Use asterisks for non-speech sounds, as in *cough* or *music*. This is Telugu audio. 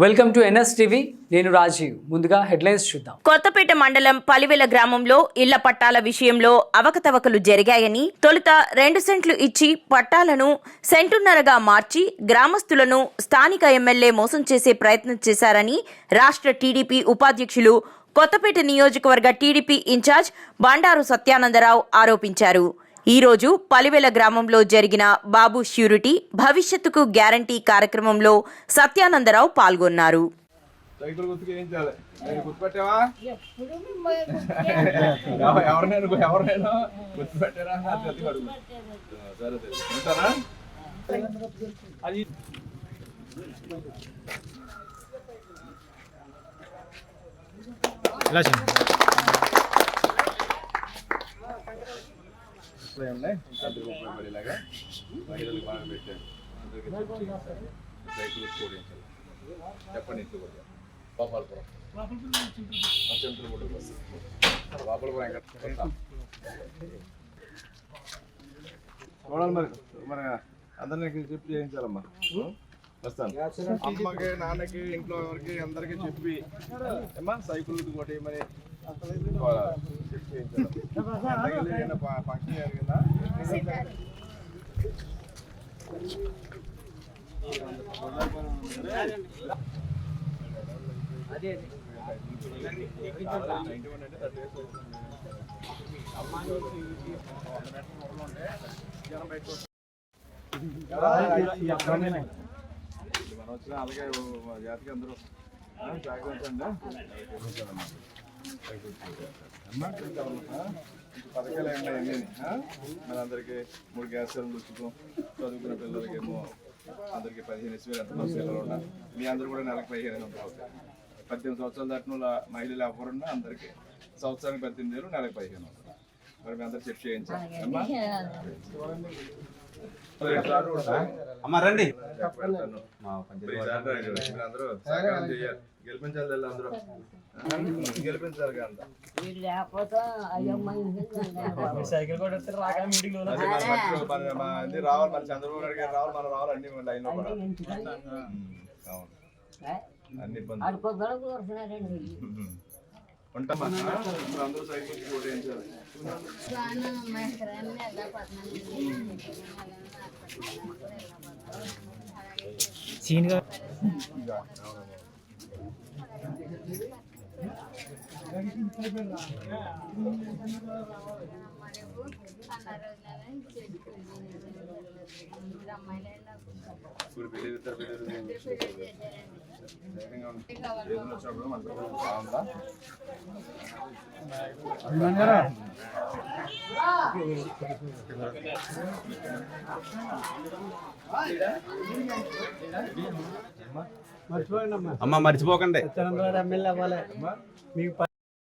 Welcome to NS TV. నేను రాజీవ్. ముందుగా హెడ్లైన్స్ చూద్దాం. కొత్తపేట మండలం పలివెల గ్రామంలో ఇళ్ళ పట్టాల విషయంలో అవకతవకలు జరిగాయని తొలుత రెండు సెంట్లు ఇచ్చి పట్టాలను సెంటున్నరగా మార్చి గ్రామస్తులను స్థానిక ఎమ్మెల్యే మోసం చేసే ప్రయత్నం చేశారని రాష్ట్ర టీడీపీ ఉపాధ్యక్షులు కొత్తపేట నియోజకవర్గ టీడీపీ ఇన్ఛార్జ్ బండారు సత్యానందరావు ఆరోపించారు. ఈ రోజు పలివెల గ్రామంలో జరిగిన బాబు ష్యూరిటీ భవిష్యత్తుకు గ్యారంటీ కార్యక్రమంలో సత్యానందరావు పాల్గొన్నారు. సైకిల్ *laughs* ఉన్నాయి. అందరికి ఉపయోగపడేలాగా మహిళలకు బాగా పెట్టారు సైకిల్ స్కూడించాలి చెప్పండి ఇంట్లో కూడా. గోపాలపురం. ఆ సెంటర్ కూడా బస్సు గోపాలపురం ఎక్కడ? కొత్త. చూడాలి మరి. మరి అందరినీ చెప్పి చేయించాలమ్మా. వస్తాను. అమ్మకి నాన్నకి ఇంట్లో ఎవరికి అందరికి చెప్పి. అమ్మా సైకిల్ కొట్టి మరి. ఫంక్షన్ జరిగిందా మనం వచ్చిన అలాగే జాతికి అందరూ జాగ్రత్త అండి పథకాలు ఏమన్నా అన్నీ మన అందరికి మూడు గ్యాస్ సిలిండర్ ఉచితం చదువుకునే పిల్లలకి ఏమో అందరికి పదిహేను ఇసువేలు ఎంత పిల్లలు ఉన్నా మీ అందరూ కూడా నెలకు పదిహేను వందలు అవుతాయి. పద్దెనిమిది సంవత్సరాల దాటిన మహిళలు ఎవరున్నా అందరికి సంవత్సరానికి పద్దెనిమిది వేలు నెలకు పదిహేను వందలు. మరి మీ అందరు చెక్ చేయించాలి అమ్మా అమ్మ రండి. గెలిపించాలి అందరూ గెలిపించాలి మన ఇది రావాలి మన చంద్రబాబు నాయుడు గారు రావాలి మనం రావాలి అన్ని కూడా. అన్ని ఉంటామా? ఇప్పుడు అందరూ సైకిల్ కూడా వేయించాలి ఇప్పుడు పెళ్ళి అమ్మ మర్చిపోకండి. ఎమ్మెల్యే అవ్వాలి. మీకు